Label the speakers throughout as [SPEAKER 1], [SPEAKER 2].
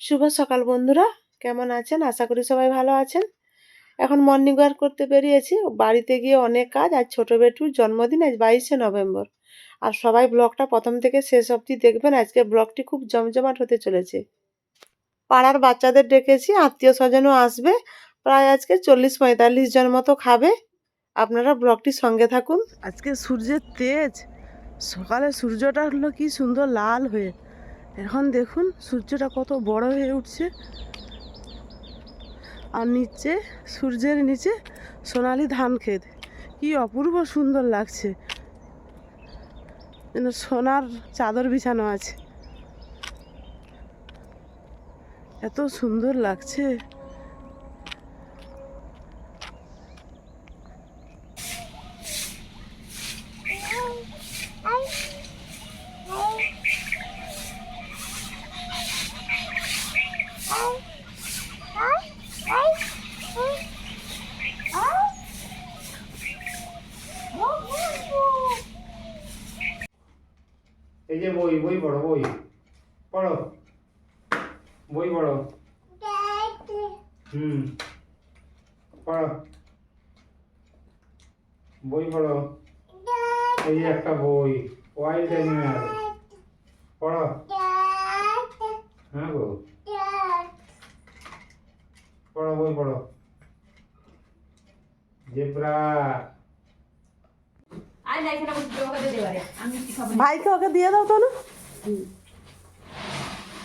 [SPEAKER 1] শুভ সকাল বন্ধুরা। কেমন আছেন? আশা করি সবাই ভালো আছেন। এখন মর্নিং ওয়াক করতে বেরিয়েছি। বাড়িতে গিয়ে অনেক কাজ। আর ছোটো বেটুর জন্মদিন, আজ বাইশে নভেম্বর। আর সবাই ব্লগটা প্রথম থেকে শেষ অবধি দেখবেন। আজকে ব্লগটি খুব জমজমাট হতে চলেছে। পাড়ার বাচ্চাদের ডেকেছি। আত্মীয় স্বজনও আসবে। প্রায় আজকে চল্লিশ পঁয়তাল্লিশ জন মতো খাবে। আপনারা ব্লগটির সঙ্গে থাকুন। আজকে সূর্যের তেজ। সকালে সূর্যটা হলো কি সুন্দর লাল হয়ে। এখন দেখুন, সূর্যটা কত বড় হয়ে উঠছে। আর নিচে, সূর্যের নিচে সোনালি ধান ক্ষেত। কি অপূর্ব সুন্দর লাগছে। যেন সোনার চাদর বিছানো আছে। এত সুন্দর লাগছে
[SPEAKER 2] এই যে বই বই পড়ো বই পড়ো বই পড়ো হুম পড়ো বই পড়ো। এই যে একটা বই ওয়াইল্ড অ্যানিম্যাল পড়ো। হ্যাঁ গো। পড়ো বই পড়ো। জেব্রা।
[SPEAKER 1] ভাইকে ওকে দিয়ে দাও তো না।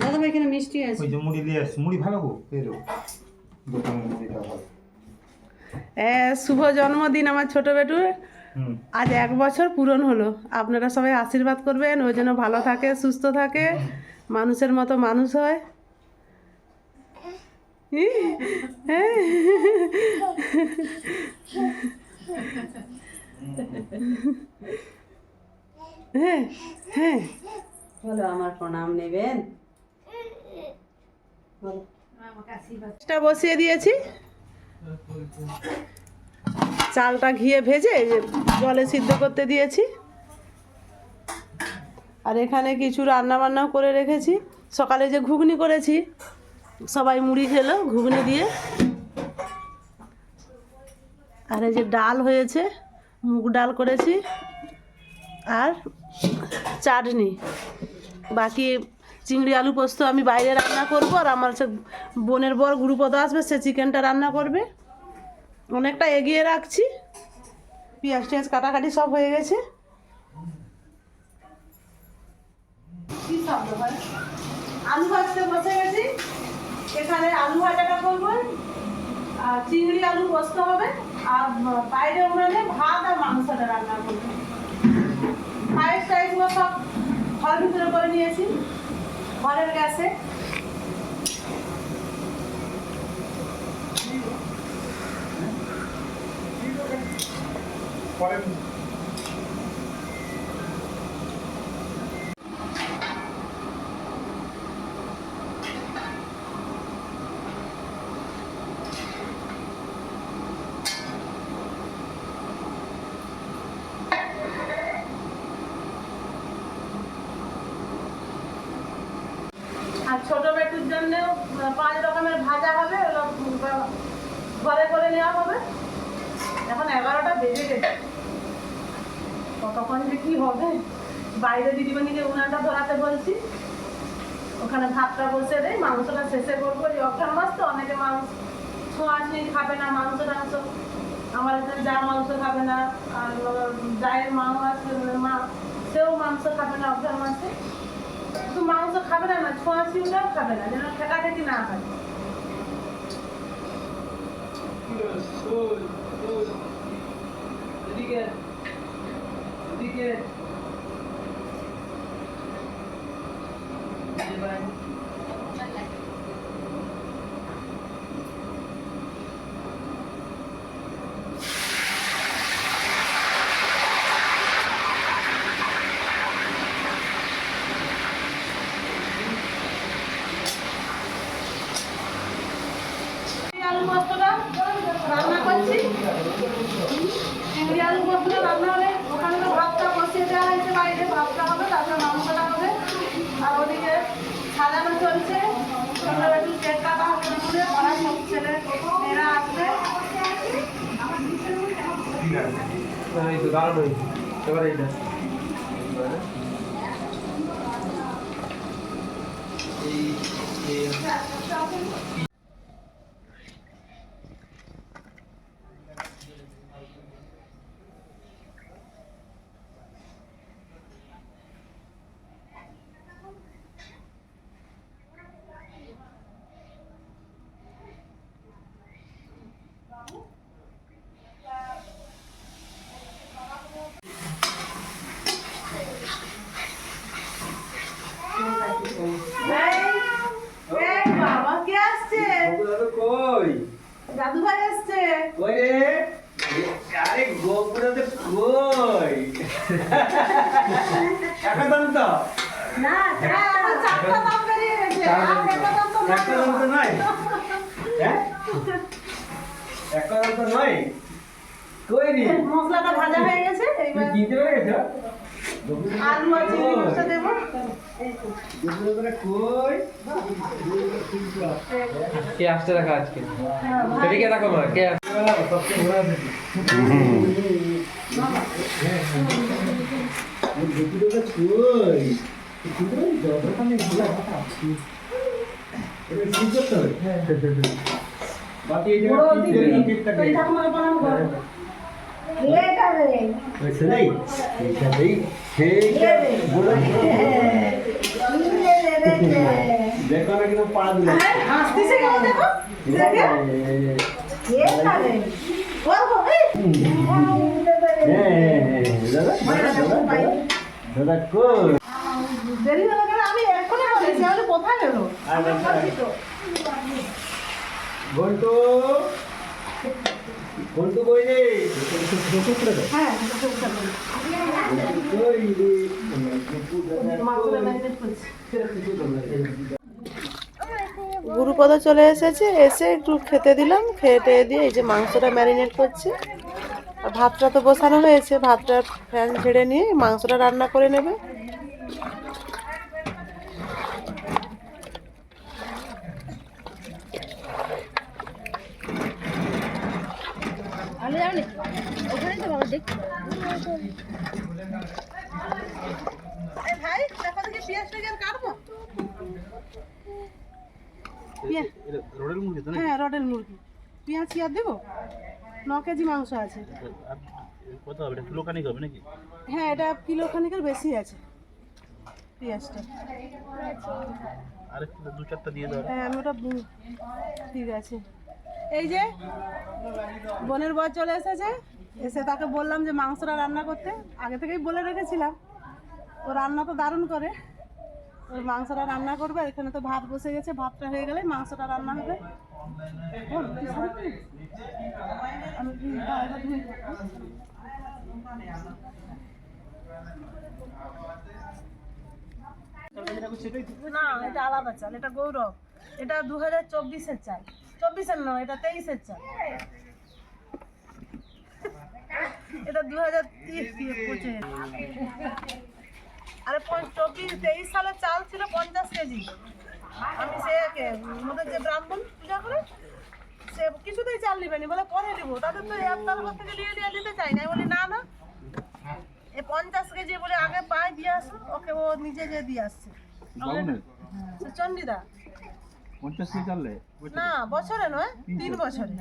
[SPEAKER 3] দাদা ভাই এখানে মিষ্টি আছে।
[SPEAKER 2] ওই যে মুড়ি দিয়ে আসছি। মুড়ি ভালো গো। পেরো দোকানের মুড়িটা ভালো
[SPEAKER 1] শুভ জন্মদিন আমার ছোট বেটুর। আজ এক বছর পূরণ হলো। আপনারা সবাই আশীর্বাদ করবেন ওই জন্য ভালো থাকে সুস্থ থাকে মানুষের মতো মানুষ হয়। হ্যাঁ হ্যাঁ
[SPEAKER 3] বলো আমার প্রণাম নেবেন? বলো।
[SPEAKER 1] বসিয়ে দিয়েছি। চালটা ঘিয়ে ভেজে জলে সিদ্ধ করতে দিয়েছি। আর এখানে কিছু রান্না বান্নাও করে রেখেছি। সকালে যে ঘুগনি করেছি, সবাই মুড়ি খেলো, ঘুগনি দিয়ে। আর এই যে ডাল হয়েছে, মুগ ডাল করেছি। আর চাটনি। বাকি চিংড়ি আলু পোস্ত আমি বাইরে রান্না করব আর আমার সে বোনের বর গুরুপদ আসবে, সে চিকেনটা রান্না করবে। অনেকটা এগিয়ে রাখছি। পেঁয়াজ টিয়াজ কাটাকাটি সব হয়ে গেছে? আলু ভাজতে বসে গেছি। এখানে আলু ভাজাটা করব। আর চিংড়ি আলু পোস্ত হবে। আর বাইরে ওখানে ভাত আর মাংসটা রান্না করব। পায়েস টাইসগুলো সব ঘর ভিতরে করে নিয়েছি। ঘরের গ্যাসে
[SPEAKER 2] পরে
[SPEAKER 1] আর ছোট বেটুর জন্য পাঁচ রকমের ভাজা হবে ওগুলো, উম, ঘরে করে নেওয়া হবে এখন এগারোটা বেজে গেছে কতক্ষণ যে কি হবে বাইরে দিদিমণিকে উনানটা ধরাতে বলছি। ওখানে ভাতটা বসে দেয় মাংসটা শেষে করব অঘ্রান মাস তো অনেকে মাংস ছোঁয়াছি খাবে না, মাংস টাংস। আমার যা মাংস খাবে না, আর জায়ের মাও আছে, মা, সেও মাংস খাবে না অঘ্রান মাসে শুধু মাংস খাবে না না ছোঁয়াছিটাও খাবে না, যেন খেটাখেটি না হয়। আলু রান্না করছি। আলু পোস্তটা রান্না হলে ওখানে তো ভাতটা বসিয়ে দেওয়া হয়েছে বাইরে ভাতটা হবে, তারপরে মাংসটা হবে। সাজানো চলছে
[SPEAKER 4] সন্ধ্যাবেলা কেক
[SPEAKER 1] কাটা হবে বলে পাড়ার
[SPEAKER 4] সব
[SPEAKER 1] ছেলে
[SPEAKER 4] মেয়েরা আসবে এই
[SPEAKER 1] আলু আর চিংড়ি মাছটা দেবো?
[SPEAKER 5] কে আসছে দেখা আজকে? সেদিকে দেখো মা কে
[SPEAKER 4] বাকি এই যে
[SPEAKER 1] দেখো
[SPEAKER 4] দাদা কই
[SPEAKER 1] দেরি কোথায় গেল?
[SPEAKER 4] কই রে
[SPEAKER 1] হ্যাঁ ম্যারিনেট করছি
[SPEAKER 6] গুরুপদ চলে এসেছে এসে একটু খেতে দিলাম খেয়ে টেয়ে দিয়ে এই যে মাংসটা ম্যারিনেট করছে। আর ভাতটা তো বসানো হয়েছে ভাতটা ফ্যান ছেড়ে নিয়ে মাংসটা রান্না করে নেবে।
[SPEAKER 1] ভাই দেখো দেখি পেঁয়াজ টেয়াজ কাটবো? পেঁয়াজ- হ্যাঁ রডেল মুরগি। পেঁয়াজ কি আর দেবো? ন কেজি মাংস আছে।
[SPEAKER 7] কত হবে? এটা কিলো খানিক হবে নাকি?
[SPEAKER 1] হ্যাঁ এটা কিলো খানিকের বেশি আছে পেঁয়াজটা।
[SPEAKER 7] আর দু চারটা দিয়ে দাও।
[SPEAKER 1] হ্যাঁ আমি ওটা ঠিক আছে। এই যে, বোনের বর চলে এসেছে। এসে তাকে বললাম যে মাংসটা রান্না করতে। আগে থেকেই বলে রেখেছিলাম। ও রান্না তো দারুণ করে। ওর মাংসটা রান্না করবে। এখানে তো ভাত বসে গেছে। ভাতটা হয়ে গেলে মাংসটা রান্না হবে? না, এটা আলাদা চাল। এটা গৌরব। এটা দু হাজার চব্বিশের চাল। চব্বিশের নয় এটা তেইশের চাল এটা দু হাজার পঁচিশ। আরে চব্বিশ তেইশ সালের চাল ছিল পঞ্চাশ কেজি। আমি সে কে- আমাদের যে ব্রাহ্মণ পূজা করে সে কিছুতেই চাল নিবেনি বলে পরে দিব তাদের তো আপনার ঘর থেকে নিয়ে নিয়ে দিতে চাই না। বলি না না। এ পঞ্চাশ কেজি বলে আগে পায় দিয়ে আসো ওকে ও নিজে যে দিয়ে আসছে। সে চণ্ডীদা
[SPEAKER 7] পঞ্চাশ কেজি চাললে
[SPEAKER 1] না বছরে নয় তিন বছরে।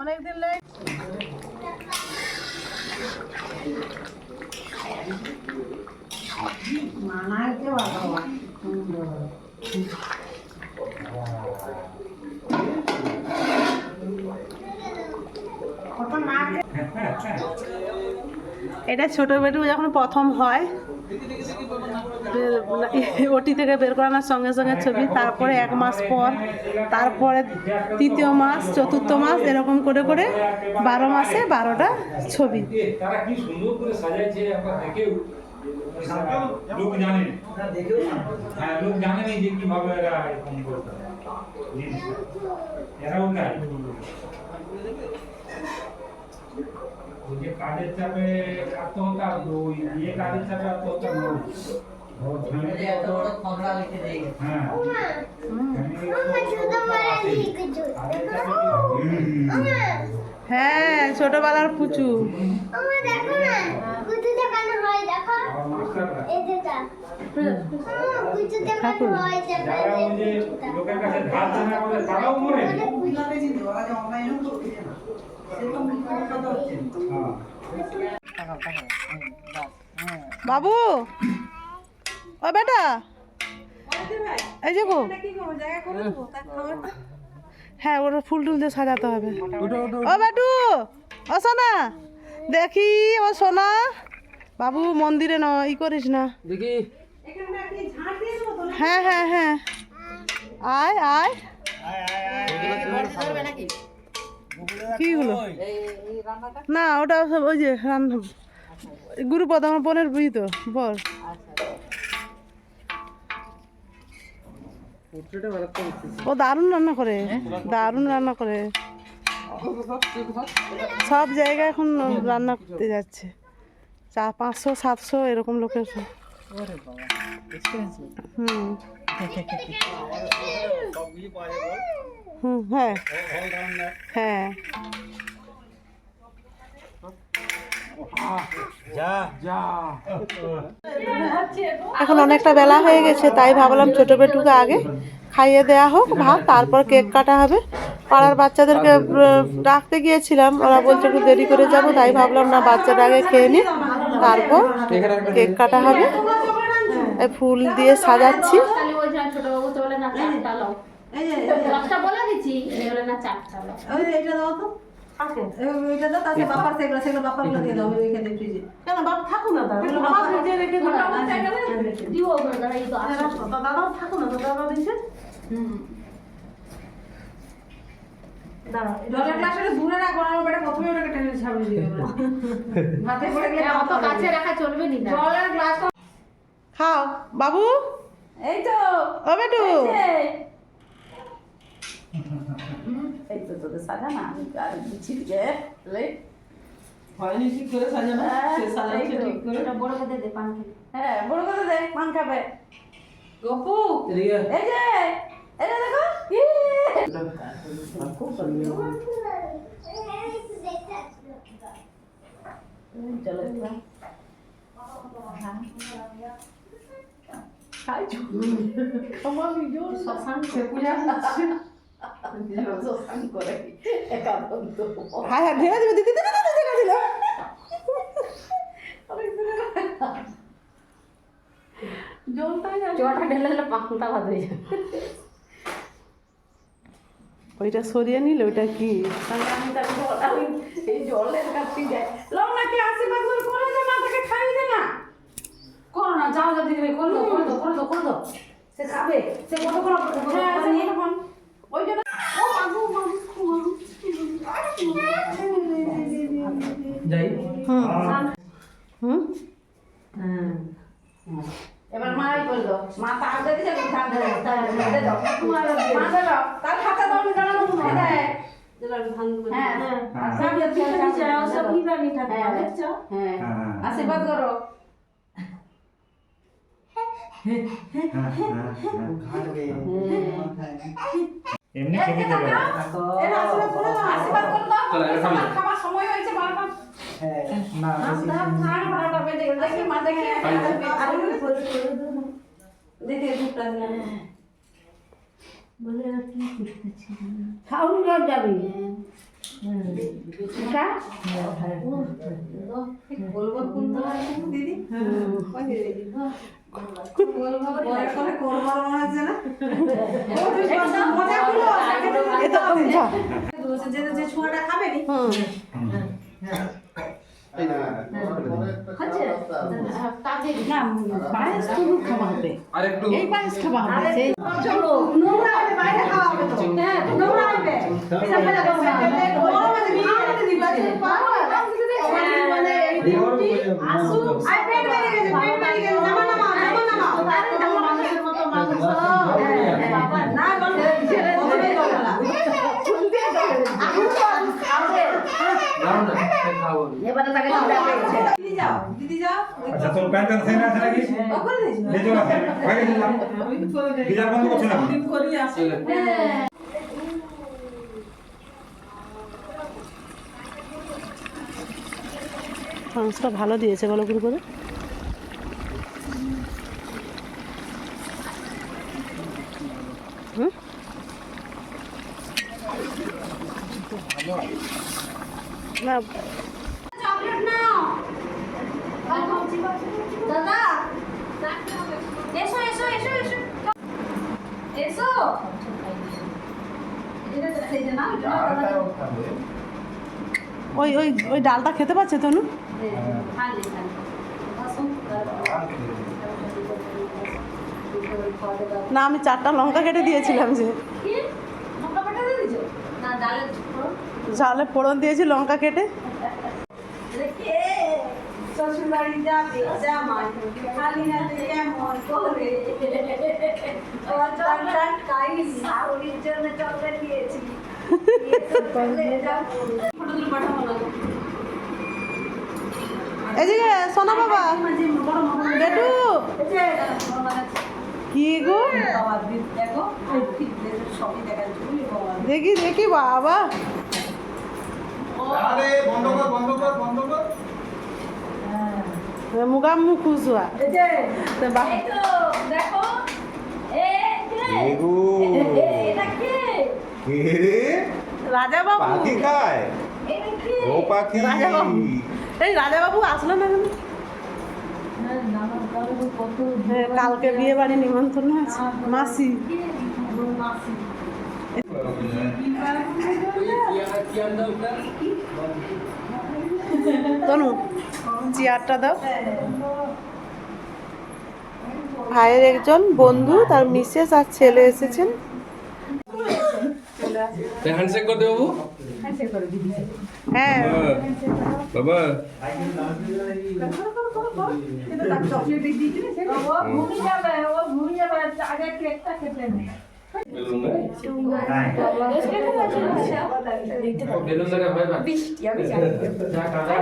[SPEAKER 1] অনেকদিন লেট। এটা ছোট বেটু যখন প্রথম হয় ওটি থেকে বের করানোর সঙ্গে সঙ্গে ছবি, তারপরে এক মাস পর, তারপরে তৃতীয় মাস, চতুর্থ মাস, এরকম করে করে বারো মাসে বারোটা ছবি।
[SPEAKER 2] এরা যে কাজের চাপে আত্মহত্যা ওই বিয়ে কাজের চাপে আত্মহত্যা নয়। হ্যাঁ।, হ্যাঁ।
[SPEAKER 1] ছোটবেলার পুচু।
[SPEAKER 8] দেখো না। হ্যাঁ। হয়।
[SPEAKER 2] দেখো।
[SPEAKER 1] বাবু! ও বেটা! এই যে গো। হ্যাঁ ওটা ফুল টুল দিয়ে সাজাতে হবে। ও বেটু! ও সোনা! দেখি, ও সোনা! বাবু, মন্দিরে ন, ই করিস না।
[SPEAKER 5] দেখি।
[SPEAKER 1] হ্যাঁ হ্যাঁ হ্যাঁ। আয় আয়। কিগুলো না, ওটা সব ওই যে রান্না গুরুপদ আমার বোনের বুঝি তো, বল। ও দারুণ রান্না করে, দারুণ রান্না করে। সব জায়গায় এখন রান্না করতে যাচ্ছে। চা পাঁচশো, সাতশো এরকম লোকের। সব। হুম। হুম হ্যাঁ। হ্যাঁ। এখন অনেকটা বেলা হয়ে গেছে তাই ভাবলাম ছোট বেটুকে আগে খাইয়ে দেয়া হোক ভাত তারপর কেক কাটা হবে। পাড়ার বাচ্চাদেরকে ডাকতে গিয়েছিলাম ওরা বলছে একটু দেরি করে যাব তাই ভাবলাম না বাচ্চাটা আগে খেয়ে নি তারপর কেক কাটা হবে। ফুল দিয়ে সাজাচ্ছি।
[SPEAKER 3] তাহলে।
[SPEAKER 6] জলের গ্লাসটা দূরে রাখো আমার বেটা প্রথমে ওটাকে টেনে ছাড়িয়ে দিবে। হাতে পড়ে গেলে
[SPEAKER 3] অত কাছে রাখা চলবে না
[SPEAKER 6] জলের গ্লাস
[SPEAKER 1] খাও বাবু।
[SPEAKER 6] এই তো।
[SPEAKER 1] ও বেটু।
[SPEAKER 6] এই তো তোদের সাজা আমি আর দিচ্ছি দিকে
[SPEAKER 1] হয়নি ঠিক করে সাজানো? সে সাজাচ্ছে ঠিক করে?
[SPEAKER 3] বড় করে দে পান খেলে
[SPEAKER 6] হ্যাঁ বড় দে মান খাবে। গপু। এই যে এই যে দেখো খুব
[SPEAKER 1] হ্যাঁ হ্যাঁ ঢেলে দিবে দিদি দিদি দিদি ঢেলে দিল
[SPEAKER 6] না
[SPEAKER 3] জলটা ঢেলে দিলে পাখনটা বাদ হয়ে যাবে।
[SPEAKER 1] ওইটা সরিয়ে নিল ওইটা কি?
[SPEAKER 6] আমি তাকে জল আমি এই জলের কাছে যাই। লও না কি আশীর্বাদ করে করে দে না তাকে খাই দে না।
[SPEAKER 3] করো না যাও যাও দিদি করে দাও করে দাও করে দাও করে দাও সে খাবে সে কত করে
[SPEAKER 6] হ্যাঁ সে তখন ওই জন্য
[SPEAKER 5] যাই।
[SPEAKER 1] হুম।
[SPEAKER 6] এবার মাই দাও। মা তার দিতে যাবে ধান দে দাও মা তার হাতে আমি দেয় হ্যাঁ। সব
[SPEAKER 3] সব নিবানি ঠাকুর
[SPEAKER 6] হ্যাঁ।
[SPEAKER 3] দেখছ?
[SPEAKER 6] হ্যাঁ।
[SPEAKER 2] হ্যাঁ
[SPEAKER 6] আশীর্বাদ করো।
[SPEAKER 2] এমনি
[SPEAKER 6] আশীর্বাদ আশীর্বাদ খাবার সময় হয়েছে।
[SPEAKER 1] যা।
[SPEAKER 6] যে যে ছোঁয়াটা খাবে নি
[SPEAKER 1] হুম
[SPEAKER 6] না পায়েস তো খাওয়া হবে। এই পায়েস খাওয়া হবে সেই
[SPEAKER 3] নোংরা হবে বাইরে খাওয়া হবে তো। হ্যাঁ নোংরা হবে।
[SPEAKER 5] দাও না খাব
[SPEAKER 3] এবারে তাকে
[SPEAKER 6] দিদি যাও দিদি যাও।
[SPEAKER 2] আচ্ছা তোর সেনা আছে নাকি? বন্ধ করছ না
[SPEAKER 5] চলে
[SPEAKER 1] মাংসটা ভালো দিয়েছে বলো গুরু করে। হুম? না
[SPEAKER 6] দাদা এসো এসো এসো এসো এসো এটা তো সেই যে না
[SPEAKER 1] ওই ওই ওই ডালটা খেতে পাচ্ছে তনু? না আমি চারটা লঙ্কা কেটে দিয়েছিলাম যে।
[SPEAKER 6] কি লঙ্কা বাটা দিয়ে দিছো না ডালের
[SPEAKER 1] জালে ফোড়ন দিয়েছি লঙ্কা কেটে।
[SPEAKER 6] রেখে শ্বশুরবাড়ি
[SPEAKER 1] এদিকে সোনা বাবা। বেটু। কি গো?
[SPEAKER 6] দেখো সবই দেখা যাচ্ছে
[SPEAKER 1] দেখি দেখি বাবা মুগা মুখ
[SPEAKER 6] কে
[SPEAKER 4] রে?
[SPEAKER 1] রাজা বাবু
[SPEAKER 4] পাখি খায়? ও পাখি।
[SPEAKER 1] রাজা বাবু। এই রাজা বাবু আসলো না কেন? হ্যাঁ, কালকে বিয়ে বাড়ি নিমন্ত্রণ আছে। মাসি। তনু চেয়ারটা দাও। ভাইয়ের একজন বন্ধু তার মিসেস আর ছেলে এসেছেন।
[SPEAKER 5] হ্যান্ডশেক করতে বাবু।
[SPEAKER 1] হ্যাঁ
[SPEAKER 5] বাবা
[SPEAKER 6] ও ভুলে যাবে ও ভুলে যাবে আগে কেকটা খেতে নেই
[SPEAKER 5] বেলুন লাগা ভাই ভাই বৃষ্টি আমি জানি যা কাদা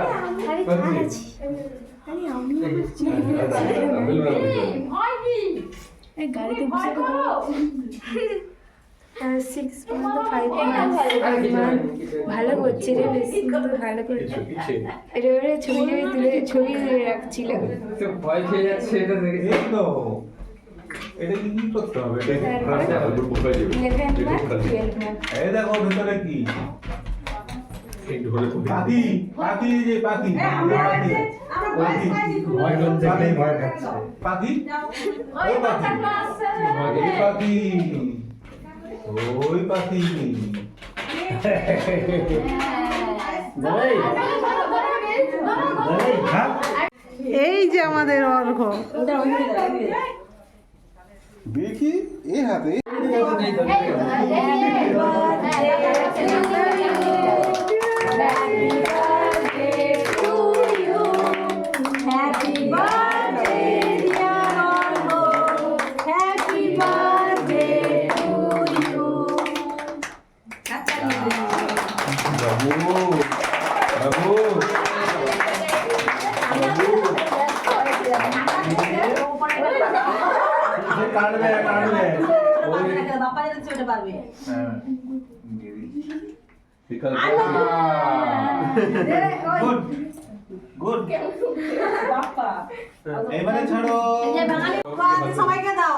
[SPEAKER 5] বেলুন লাগা
[SPEAKER 6] ভয় কি
[SPEAKER 9] গাড়িতে
[SPEAKER 6] ভয় করো
[SPEAKER 9] সিক্স পর্যন্ত ফাইভ ভালো করছে রে বেশি কিন্তু ভালো করছে এটা এবারে ছবি ছবি তুলে ছবি তুলে রাখছিল
[SPEAKER 5] ভয় খেয়ে যাচ্ছে এটা
[SPEAKER 4] কি করতে হবে? এটা দেখো ভেতরে কি? পাখি পাখি যে পাখি পাখি পাখি পাখি ওই পাখি।
[SPEAKER 1] এই যে আমাদের অর্ঘ।
[SPEAKER 4] দেখি এ হাতে। বাবু বিকাল গুড গুড
[SPEAKER 6] বাপা
[SPEAKER 4] এবারে ছাড়ো
[SPEAKER 6] যে বাঙালি সবাইকে দাও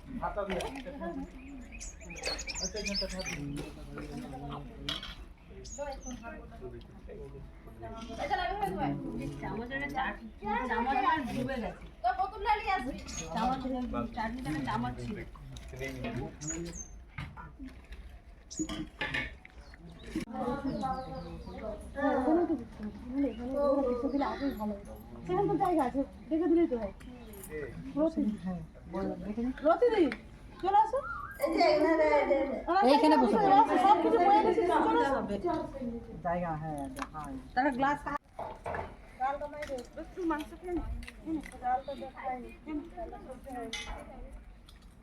[SPEAKER 1] বুঝলো না কেন
[SPEAKER 10] হাতা দিয়ে
[SPEAKER 1] সেখানে তো জায়গা আছে দেখে দিলেই তো হয়। রতিদি চলে আসো। এইখানে বসে। সব কিছু বয়ে গেছে চলে হবে জায়গা হ্যাঁ তারা গ্লাস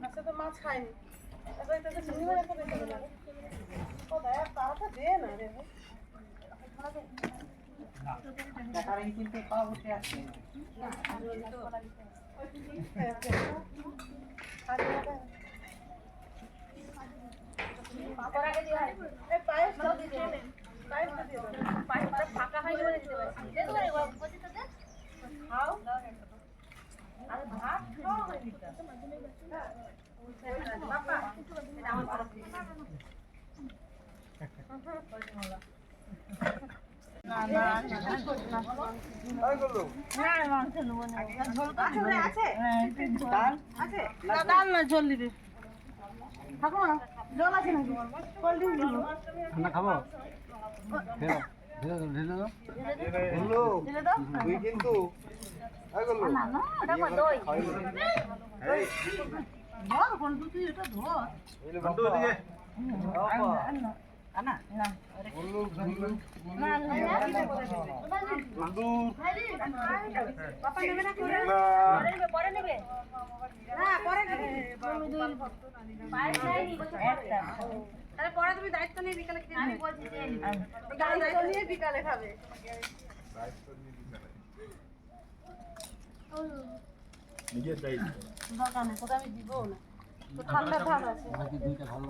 [SPEAKER 8] আচ্ছা তো দিতে হবে না। রে। ও দয়া তাওটা দে না। রে। না ঠাকুমা জল আছে নাকি কোল্ড ড্রিঙ্ক দিবো
[SPEAKER 4] ঠান্ডা খাব
[SPEAKER 11] কিন্তু
[SPEAKER 1] ধর কোন তুই এটা ধর
[SPEAKER 11] ঘন্টু
[SPEAKER 1] না?
[SPEAKER 11] বলল বলল বন্ধু
[SPEAKER 1] পাপা নেবে না করে
[SPEAKER 12] পরে
[SPEAKER 1] পরে নেবে
[SPEAKER 12] বাইরে যায়নি বসে পড়বে
[SPEAKER 1] তাহলে পরে তুমি দায়িত্ব। নিয়ে বিকালে
[SPEAKER 12] আমি বলছি যে
[SPEAKER 1] দায়িত্ব নিয়ে বিকালে খাবে
[SPEAKER 11] নিজের দায়িত্ব
[SPEAKER 1] দরকার নেই কোথাও আমি দিবও না। ঠান্ডা ভাব আছে। দুইটা ভালো